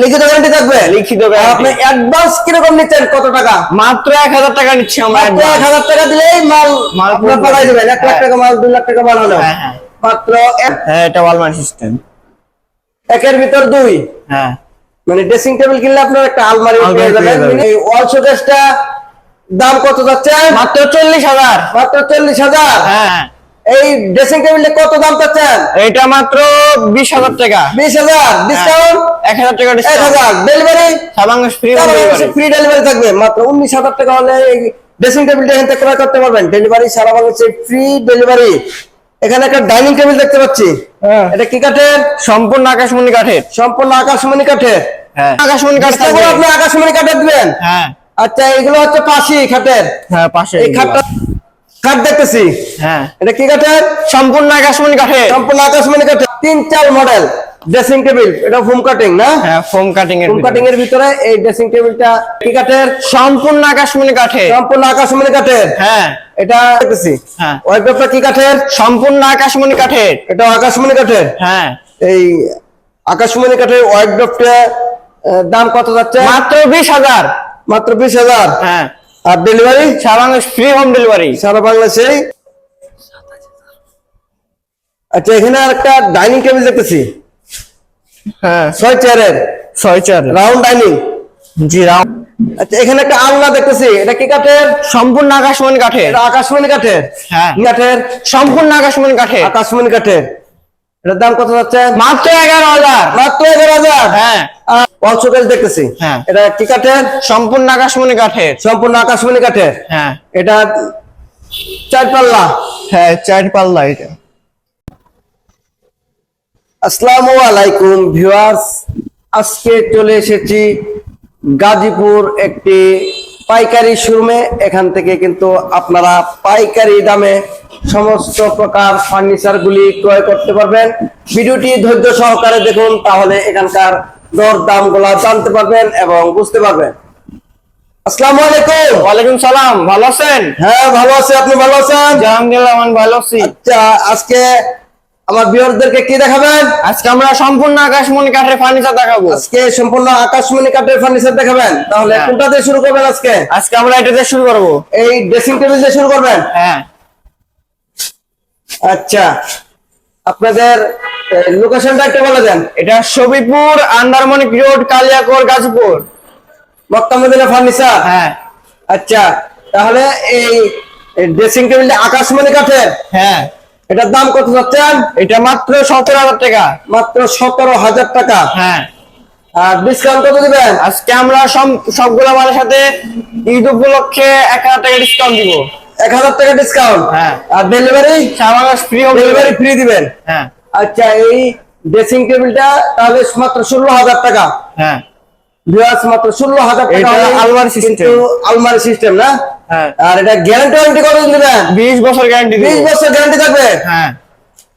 লিখিত গ্যারান্টি থাকবে? লিখিত আপনি অ্যাডভান্স কীরকম নিচ্ছেন? কত টাকা? মাত্র এক হাজার টাকা নিচ্ছি আমরা মাত্র এক হাজার টাকা দিলেই মাল মাল পাঠাই দিবেন। এক লাখ হ্যাঁ। টাকা মাল দুই লাখ টাকা মাল হলো। হ্যাঁ, হ্যাঁ। মাত্র হ্যাঁ এটা ওয়ালমার্ট সিস্টেম একের ভিতর দুই। হ্যাঁ। মানে ড্রেসিং টেবিল কিনলে আপনার একটা আলমারি পেয়ে যাবেন। এই ওয়াল শোকেসটা দাম কত যাচ্ছে? মাত্র চল্লিশ হাজার। মাত্র চল্লিশ হাজার। হ্যাঁ। এই ড্রেসিং টেবিলে কত দাম চাচ্ছেন? এটা মাত্র বিশ হাজার টাকা। বিশ হাজার? ডিসকাউন্ট এক হাজার টাকা এক ডিসকাউন্ট হাজার delivery free delivery free delivery থাকবে। মাত্র উনিশ হাজার টাকা হলে ড্রেসিং টেবিলটা এখান থেকে ক্রয় করতে পারবেন। ডেলিভারি সারা বাংলাদেশে ফ্রি ডেলিভারি এখানে একটা ডাইনিং টেবিল দেখতে পাচ্ছি। হ্যাঁ। এটা কি কাঠের? সম্পূর্ণ আকাশমণি কাঠের। সম্পূর্ণ আকাশমণি কাঠের। হ্যাঁ। আকাশমণি কাঠ আপনি আকাশমণি কাঠের দিবেন? হ্যাঁ। আচ্ছা এগুলো হচ্ছে পাশি খাটের হ্যাঁ পাশে এই খাটটা খাট দেখতেছি। হ্যাঁ। এটা কি কাঠের? সম্পূর্ণ আকাশমণি কাঠের। সম্পূর্ণ আকাশমণি কাঠের। তিন চার মডেল ড্রেসিং টেবিল এটা ফোম কাটিং না? হ্যাঁ ফোম কাটিং এর ফোম কাটিং এর ভিতরে এই ড্রেসিং টেবিলটা কি কাঠের? সম্পূর্ণ আকাশমণি কাঠের। সম্পূর্ণ আকাশমণি কাঠের। হ্যাঁ। এটা দেখতেছি। হ্যাঁ। ওয়াইপটা কি কাঠের? সম্পূর্ণ আকাশমণি কাঠের। এটা আকাশমণি কাঠের? হ্যাঁ। এই আকাশমণি কাঠের ওয়াইড্রপটা দাম কত যাচ্ছে? মাত্র বিশ হাজার। মাত্র বিশ হাজার। হ্যাঁ। আর ডেলিভারি সাবাং ফ্রি হোম ডেলিভারি সারা বাংলাদেশে? আচ্ছা এখানে আর একটা ডাইনিং টেবিল দেখতেছি। হ্যাঁ। ছয় চেয়ারের ছয় চার রাউন্ড ডাইনিং জি রাম আচ্ছা এখানে একটা আলনা দেখতেছি। এটা কি কাঠের? সম্পূর্ণ আকাশমণি কাঠের। আকাশমণি কাঠের। হ্যাঁ। কাঠের? সম্পূর্ণ আকাশমণি কাঠের। আকাশমণি কাঠের। এটার দাম কত যাচ্ছে? মাত্র এগারো হাজার। মাত্র এগারো হাজার? হ্যাঁ। দেখতেছি। হ্যাঁ। এটা কি কাঠের? সম্পূর্ণ আকাশমণি কাঠের। সম্পূর্ণ আকাশমণি কাঠের। হ্যাঁ। এটা চার পাল্লা। হ্যাঁ চার পাল্লা এটা। আসসালামু আলাইকুম ভিউয়ার্স। আজকে চলে এসেছি গাজীপুর একটি পাইকারি শোরুমে। এখান থেকে কিন্তু আপনারা পাইকারি দামে সমস্ত প্রকার ফার্নিচার গুলি ক্রয় করতে পারবেন। ভিডিওটি ধৈর্য সহকারে দেখুন তাহলে এখানকার দর দামগুলা জানতে পারবেন এবং বুঝতে পারবেন। আসসালামু আলাইকুম। ওয়ালাইকুম সালাম ভালো আছেন? হ্যাঁ ভালো আছি। আপনি ভালো আছেন? আলহামদুলিল্লাহ আমি ভালো আছি। আচ্ছা আজকে আমার বিয়ারদেরকে কি দেখাবেন? আজকে আমরা সম্পূর্ণ আকাশমণি কাঠের ফার্নিচার দেখাবো। আজকে সম্পূর্ণ আকাশমণি কাঠের ফার্নিচার দেখাবেন। তাহলে হ্যাঁ। কোনটা দিয়ে শুরু করবেন আজকে? আজকে আমরা এটা দিয়ে শুরু করব। এই ড্রেসিং টেবিল দিয়ে শুরু করবেন? হ্যাঁ। আচ্ছা আপনাদের লোকেশনটা একটু বলে দেন। এটা সবিপুর আন্দারমণিক রোড কালিয়াকোর গাজীপুর। মক্কা মদিনা ফার্নিচার? হ্যাঁ। আচ্ছা তাহলে এই ড্রেসিং টেবিলটা আকাশমণি কাঠের? হ্যাঁ। এটার দাম কত যাচ্ছেন? এটা মাত্র সতেরো হাজার টাকা। মাত্র সতেরো হাজার টাকা। হ্যাঁ। আর ডিসকাউন্ট কত দিবেন? আজকে আমরা সব- সবগুলো মালের সাথে ঈদ উপলক্ষে এক হাজার টাকা ডিসকাউন্ট দিব। এক হাজার টাকা ডিসকাউন্ট হ্যাঁ। আর ডেলিভারি ফ্রি ডেলিভারি ফ্রি দিবেন। হ্যাঁ। আচ্ছা এই ড্রেসিং টেবিলটা তাহলে মাত্র ষোলো হাজার টাকা। হ্যাঁ। মাত্র ষোলো হাজার টাকা আলমারি। কিন্তু আলমারি সিস্টেম না? হ্যাঁ। আর এটা গ্যারান্টি ওয়ারেন্টি কত দিবেন? বিশ বছর গ্যারান্টি বিশ বছর গ্যারান্টি থাকবে? হ্যাঁ।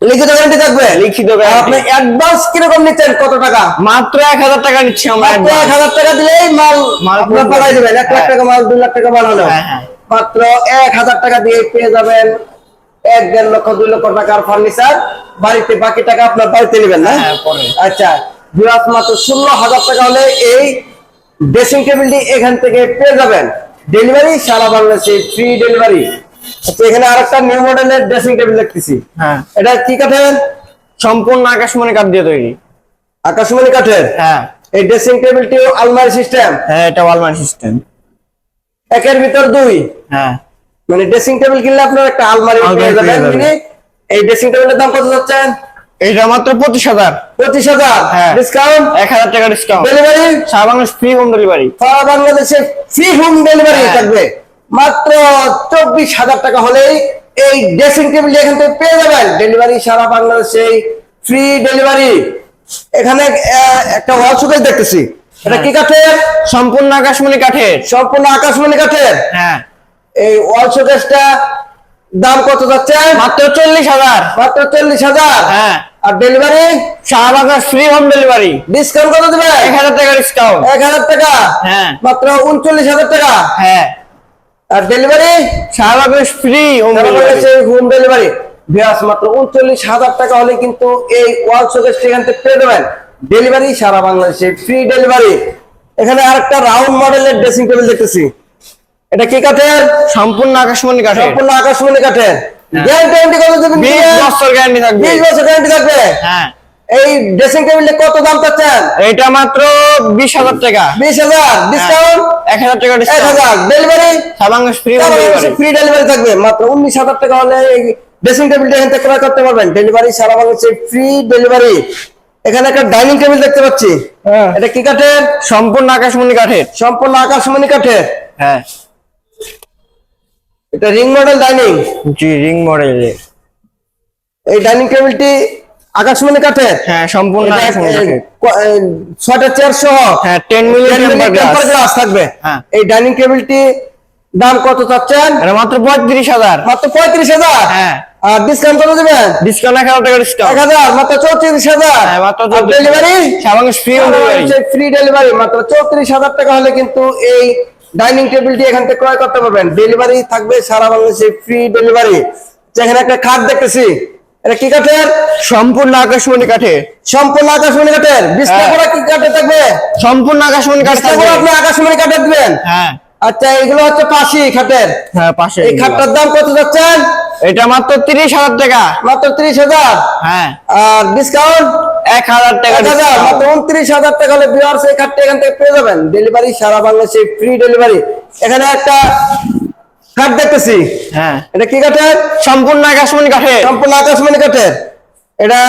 লিখিত গ্যারান্টি থাকবে? লিখিত। আপনি অ্যাডভান্স কীরকম নিচ্ছেন? কত টাকা? মাত্র এক হাজার টাকা নিচ্ছি আমরা এক। হাজার টাকা দিলেই মাল মাল পাঠাই দেবেন। এক লাখ হ্যাঁ। টাকা মাল দুই লাখ টাকা মাল হলো হ্যাঁ, হ্যাঁ। মাত্র এক হাজার টাকা দিয়ে পেয়ে যাবেন এক দেড় লক্ষ দুই লক্ষ টাকার ফার্নিচার। বাড়িতে বাকি টাকা আপনার বাড়িতে নেবেন না? হ্যাঁ, পরে। আচ্ছা বিরাট মাত্র ষোলো হাজার টাকা হলে এই ড্রেসিং টেবিলটি এখান থেকে পেয়ে যাবেন। ডেলিভারি সারা বাংলাদেশে ফ্রি ডেলিভারি আচ্ছা এখানে আরেকটা নিউ মডেলের ড্রেসিং টেবিল দেখতেছি। হ্যাঁ। এটা কি কাঠের? সম্পূর্ণ আকাশমণি কাঠ দিয়ে তৈরি। আকাশমণি কাঠের? হ্যাঁ। এই ড্রেসিং টেবিলটিও আলমারি সিস্টেম হ্যাঁ এটা আলমারি সিস্টেম একের ভিতর দুই। হ্যাঁ। মানে ড্রেসিং টেবিল কিনলে আপনার একটা আলমারি পেয়ে যাবেন। মানে এই ড্রেসিং টেবিলের দাম কত যাচ্ছেন? এটা মাত্র পঁচিশ হাজার। পঁচিশ হাজার। হ্যাঁ। ডিসকাউন্ট এক হাজার টাকা ডিসকাউন্ট ডেলিভারি সারা বাংলাদেশ ফ্রি হোম ডেলিভারি সারা বাংলাদেশে ফ্রি হোম ডেলিভারি হ্যাঁ। থাকবে। মাত্র চব্বিশ হাজার টাকা হলেই এই ড্রেসিং টেবিল এখান থেকে পেয়ে যাবেন। ডেলিভারি সারা বাংলাদেশে ফ্রি ডেলিভারি এখানে একটা ওয়াল শোকেস দেখতেছি। এটা কি কাঠের? সম্পূর্ণ আকাশমণি কাঠের। সম্পূর্ণ আকাশমণি কাঠের? হ্যাঁ। এই ওয়াল শোকেসটা দাম কত যাচ্ছে? মাত্র চল্লিশ হাজার। মাত্র চল্লিশ হাজার? হ্যাঁ। আর ডেলিভারি শাহবাগাস ফ্রি হোম ডেলিভারি ডিসকাউন্ট কত দেবে? এক হাজার টাকা ডিসকাউন্ট এক হাজার টাকা? হ্যাঁ। মাত্র উনচল্লিশ হাজার টাকা? হ্যাঁ। আর delivery শাহবাগাস free home delivery home delivery ভিয়াস মাত্র উনচল্লিশ হাজার টাকা হলে কিন্তু এই ওয়াল শোকেস এখান থেকে পেয়ে দেবেন ডেলিভারি সারা বাংলাদেশে ফ্রি ডেলিভারি এখানে আরেকটা রাউন্ড মডেলের ড্রেসিং টেবিল দেখতেছি। এটা কি কাঠের? সম্পূর্ণ আকাশমণি কাঠের। সম্পূর্ণ আকাশমণি কাঠের। গ্যারান্টি কত দেবেন বিশ বছর গ্যারান্টি থাকবে। বিশ বছর গ্যারান্টি থাকবে? হ্যাঁ। এই ড্রেসিং টেবিলটা কত দাম পাচ্ছেন এটা মাত্র বিশ হাজার টাকা। বিশ হাজার। ডিসকাউন্ট এক হাজার টাকা ডিসকাউন্ট হাজার। ডেলিভারি সাবাঙ্গাস ফ্রি ডেলিভারি ফ্রি ডেলিভারি থাকবে। মাত্র উনিশ হাজার টাকা হলে ড্রেসিং টেবিলটা এখান থেকে ক্রয় করতে পারবেন। ডেলিভারি সারা বাংলাদেশে ফ্রি ডেলিভারি এখানে একটা ডাইনিং টেবিল দেখতে পাচ্ছি। হ্যাঁ। এটা কি কাঠের? সম্পূর্ণ আকাশমণি কাঠের। সম্পূর্ণ আকাশমণি কাঠের? হ্যাঁ। এটা রিং মডেল ডাইনিং? জি রিং মডেলের এই ডাইনিং টেবিলটি আকাশমণি কাঠের? হ্যাঁ সম্পূর্ণ ছয়টা চেয়ার সহ? হ্যাঁ টেন মিলিয়ন গ্লাস থাকবে। হ্যাঁ। এই ডাইনিং টেবিলটি দাম কত চাচ্ছেন? মাত্র পঁয়ত্রিশ হাজার। মাত্র পঁয়ত্রিশ হাজার? হ্যাঁ। আর ডিসকাউন্ট কত দেবেন? ডিসকাউন্ট এক হাজার টাকা এক হাজার মাত্র চৌত্রিশ হাজার। মাত্র ডেলিভারি ফ্রি ফ্রি ডেলিভারি মাত্র চৌত্রিশ হাজার টাকা হলে কিন্তু এই ডাইনিং টেবিলটি এখান থেকে ক্রয় করতে পারবেন। ডেলিভারি থাকবে সারা বাংলাদেশে ফ্রি ডেলিভারি যেখানে একটা খাট দেখতেছি। এটা কি কাঠের? সম্পূর্ণ আকাশমণি কাঠের সম্পূর্ণ আকাশমণি কাঠের। বিস্তার হ্যাঁ। করা কি কাঠে থাকবে? সম্পূর্ণ আকাশমণি কাঠ থাকবে। আপনি আকাশমণি কাঠের দিবেন। হ্যাঁ। আচ্ছা এগুলো হচ্ছে পাশি খাটের। হ্যাঁ পাশে এই খাটটার দাম কত যাচ্ছেন? এটা মাত্র তিরিশ হাজার টাকা। মাত্র ত্রিশ হাজার? হ্যাঁ। আর ডিসকাউন্ট এক হাজার টাকা মাত্র উনত্রিশ হাজার টাকা হলে বিহার সেই খাটটা এখান থেকে পেয়ে যাবেন। ডেলিভারি সারা বাংলাদেশে ফ্রি ডেলিভারি এখানে একটা খাট দেখতেছি। হ্যাঁ। এটা কি কাঠের? সম্পূর্ণ আকাশমণি কাঠের। সম্পূর্ণ আকাশমণি কাঠের। এটা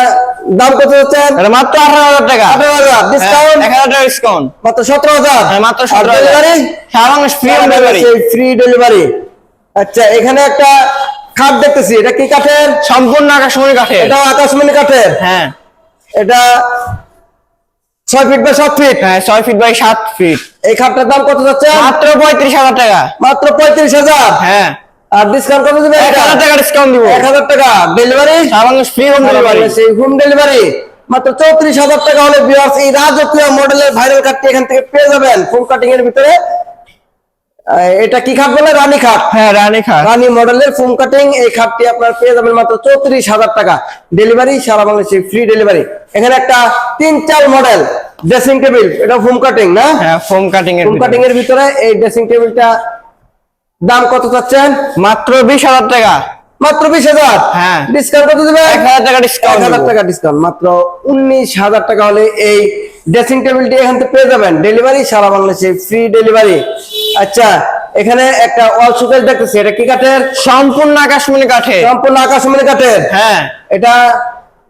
দাম কত হচ্ছে মাত্র আঠারো হাজার টাকা। আঠারো হাজার ডিসকাউন্ট এক হাজার টাকা ডিসকাউন্ট মাত্র সতেরো হাজার? হ্যাঁ মাত্র সতেরো হাজার। ডেলিভারি সাবাঙ্গাস ফ্রি ডেলিভারি ফ্রি ডেলিভারি আচ্ছা এখানে একটা খাট দেখতেছি। এটা কি কাঠের? সম্পূর্ণ আকাশমণি কাঠের। এটা আকাশমণি কাঠের? হ্যাঁ। এটা ছয় ফিট বাই সাত ফিট হ্যাঁ ছয় ফিট বাই সাত ফিট এই খাটটার দাম কত যাচ্ছে? মাত্র পঁয়ত্রিশ হাজার টাকা। মাত্র পঁয়ত্রিশ হাজার? হ্যাঁ। আর ডিসকাউন্ট কত দিবেন এক হাজার টাকা ডিসকাউন্ট দিব। এক হাজার টাকা। ডেলিভারি সাবাঙ্গাস ফ্রি হোম ডেলিভারি সেই হোম ডেলিভারি মাত্র চৌত্রিশ হাজার টাকা হলে ভিউয়ার্স এই রাজকীয় মডেলের ভাইরাল কাঠটি এখান থেকে পেয়ে যাবেন। ফোন কাটিং এর ভিতরে। এটা কি খাট বলে? রানী খাট। হ্যাঁ রানী খাট। রানী মডেলের ফোম কাটিং এই খাটটি আপনার পেয়ে যাবেন মাত্র চৌত্রিশ হাজার টাকা। ডেলিভারি সারা বাংলাদেশে ফ্রি ডেলিভারি এখানে একটা তিন চার মডেল ড্রেসিং টেবিল এটা ফোম কাটিং না? হ্যাঁ ফোম কাটিং এর ফোম কাটিং এর ভিতরে এই ড্রেসিং টেবিলটা দাম কত চাচ্ছেন? মাত্র বিশ হাজার টাকা। মাত্র বিশ হাজার? হ্যাঁ। ডিসকাউন্ট কত দেবেন? এক হাজার টাকা ডিসকাউন্ট হাজার টাকা ডিসকাউন্ট মাত্র উনিশ হাজার টাকা হলে এই ড্রেসিং টেবিলটি এখান থেকে পেয়ে যাবেন। ডেলিভারি সারা বাংলাদেশে ফ্রি ডেলিভারি আচ্ছা এখানে একটা ওয়াল সুকেস দেখতেছি। এটা কি কাঠের? সম্পূর্ণ আকাশমণি কাঠের। সম্পূর্ণ আকাশমণি কাঠের। হ্যাঁ। এটা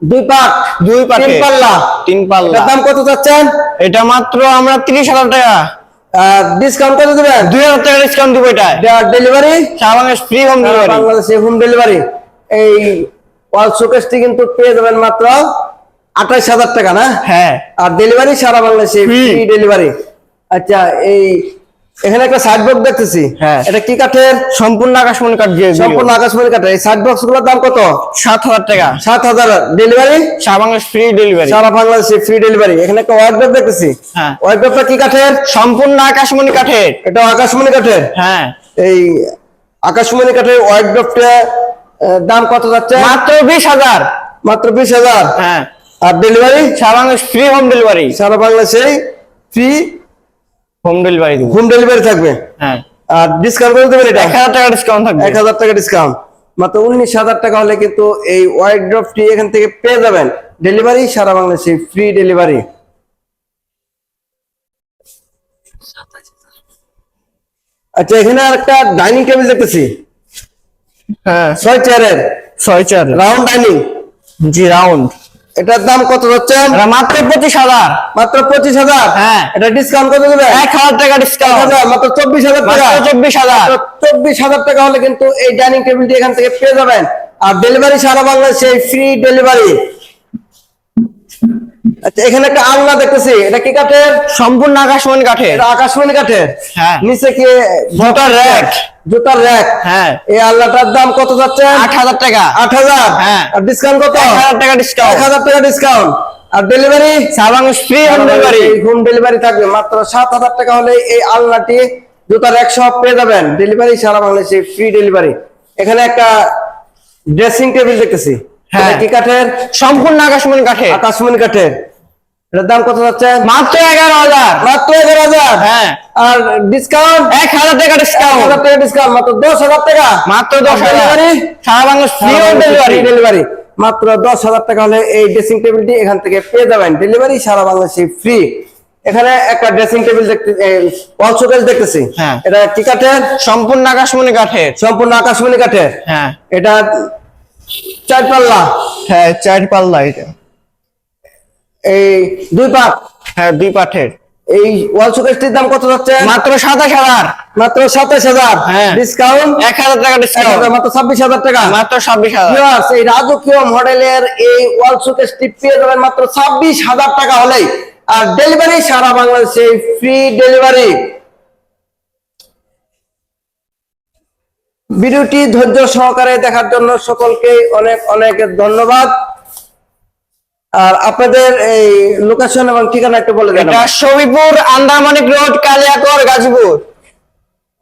দুই পাক। দুই পাক। তিন পাল্লা। তিন পাল্লা। দাম কত চাচ্ছেন? এটা মাত্র আমরা তিরিশ হাজার টাকা। ডিসকাউন্ট কত দেবেন? টাকা ডিসকাউন্ট দিব এটা ডেলিভারি সাবাঙ্গাস ফ্রি হোম ডেলিভারি বাংলাদেশে হোম ডেলিভারি এই ওয়াল শোকেসটি কিন্তু পেয়ে যাবেন মাত্র আঠাইশ হাজার টাকা না? হ্যাঁ। আর ডেলিভারি সারা বাংলাদেশে Free। ফ্রি ডেলিভারি আচ্ছা এই এখানে একটা সাইড বক্স দেখতেছি। হ্যাঁ। এটা কি কাঠের? সম্পূর্ণ আকাশমণি কাঠ দিয়ে সম্পূর্ণ আকাশমণি কাঠের। এই সাইড বক্সগুলোর দাম কত? সাত হাজার টাকা। সাত হাজার। ডেলিভারি সাবাঙ্গাস ফ্রি ডেলিভারি সারা বাংলাদেশে ফ্রি ডেলিভারি এখানে একটা ওয়ার্ড্রপ দেখতেছি। হ্যাঁ। ওয়ার্ড্রপটা কি কাঠের? সম্পূর্ণ আকাশমণি কাঠের। এটা আকাশমণি কাঠের? হ্যাঁ। এই আকাশমণি কাঠের ওয়ার্ড্রপটা দাম কত যাচ্ছে? মাত্র বিশ হাজার। মাত্র বিশ হাজার। হ্যাঁ। আর ডেলিভারি সাবাঙ্গাস ফ্রি হোম ডেলিভারি সারা বাংলাদেশে ফ্রি হোম ডেলিভারি দিব। হোম ডেলিভারি থাকবে? হ্যাঁ। আর ডিসকাউন্ট করে দেবেন এটা এক হাজার টাকা ডিসকাউন্ট থাকবে। এক হাজার টাকা ডিসকাউন্ট মাত্র উনিশ হাজার টাকা হলে কিন্তু এই ওয়াইড ড্রপটি এখান থেকে পেয়ে যাবেন। ডেলিভারি সারা বাংলাদেশে ফ্রি ডেলিভারি আচ্ছা এখানে আর একটা ডাইনিং টেবিল দেখতেছি। হ্যাঁ। ছয় চেয়ারের ছয় চার রাউন্ড ডাইনিং জি রাউন্ড এটার দাম কত হচ্ছে? মাত্র পঁচিশ হাজার। মাত্র পঁচিশ হাজার? হ্যাঁ। এটা ডিসকাউন্ট কত দেবে এক হাজার টাকা ডিসকাউন্ট মাত্র চব্বিশ হাজার টাকা। চব্বিশ হাজার। চব্বিশ হাজার টাকা হলে কিন্তু এই ডাইনিং টেবিলটি এখান থেকে পেয়ে যাবেন। আর ডেলিভারি সারা বাংলাদেশে ফ্রি ডেলিভারি আচ্ছা এখানে একটা আলনা দেখতেছি। এটা কি কাঠের? সম্পূর্ণ আকাশমণি কাঠের। এটা আকাশমণি কাঠের? হ্যাঁ। নিচে কি জুতার rack। জুতার র্যাক। হ্যাঁ। এই আলনাটার দাম কত যাচ্ছে? আট হাজার টাকা। আট হাজার? হ্যাঁ। আর ডিসকাউন্ট কত? টাকা ডিসকাউন্ট টাকা ডিসকাউন্ট আর delivery free home delivery home delivery থাকবে। মাত্র সাত হাজার টাকা হলে এই আলনাটি জুতার এক সব পেয়ে যাবেন। ডেলিভারি সারা বাংলাদেশে ফ্রি ডেলিভারি এখানে একটা ড্রেসিং টেবিল দেখতেছি। হ্যাঁ। কি কাঠের? সম্পূর্ণ আকাশমণি কাঠের। আকাশমণি কাঠের। এটার দাম কত যাচ্ছে? মাত্র এগারো হাজার। মাত্র এগারো হাজার? হ্যাঁ। আর ডিসকাউন্ট এক হাজার টাকা ডিসকাউন্ট হাজার টাকা ডিসকাউন্ট মাত্র দশ হাজার টাকা? মাত্র দশ হাজার। সারা Bangla free home delivery delivery মাত্র দশ হাজার টাকা হলে এই ড্রেসিং টেবিলটি এখান থেকে পেয়ে যাবেন। ডেলিভারি সারা বাংলাদেশে ফ্রি এখানে একটা ড্রেসিং টেবিল দেখতে ওয়াল শোকেস দেখতেছি। হ্যাঁ। এটা কি কাঠের? সম্পূর্ণ আকাশমণি কাঠের। সম্পূর্ণ আকাশমণি কাঠের। হ্যাঁ। এটা চার পাল্লা। হ্যাঁ চার পাল্লা এটা। এই দুই পাত হ্যাঁ দুই পাঠের। এই ওয়াল শোকেসটির দাম কত যাচ্ছে? মাত্র সাতাশ হাজার। মাত্র সাতাশ হাজার। হ্যাঁ। ডিসকাউন্ট এক হাজার টাকা ডিসকাউন্ট মাত্র ছাব্বিশ হাজার টাকা। মাত্র ছাব্বিশ হাজার। এই রাজকীয় মডেলের এই ওয়াল শোকেসটি পেয়ে যাবেন মাত্র ছাব্বিশ হাজার টাকা হলেই। আর ডেলিভারি সারা বাংলাদেশে ফ্রি ডেলিভারি ভিডিওটি ধৈর্য সহকারে দেখার জন্য সকলকে অনেক অনেক ধন্যবাদ। আর আপনাদের এই লোকেশন এবং ঠিকানা একটু বলে দেন এটা রোড কালিয়াকর গাজীপুর।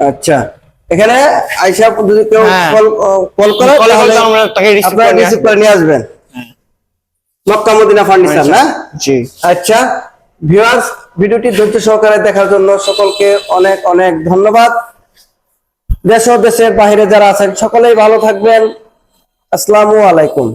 আচ্ছা। এখানে আইসা যদি কেউ হ্যাঁ। কল কল করে তাহলে আমরা তাকে রিসিভ করে নিয়ে আসবেন। মক্কা মদিনা ফার্নিচার না? জি। আচ্ছা। ভিউয়ার্স ভিডিওটি ধৈর্য সহকারে দেখার জন্য সকলকে অনেক অনেক ধন্যবাদ। দেশ ও দেশের বাইরে যারা আছেন সকলেই ভালো থাকবেন। আসসালামু আলাইকুম।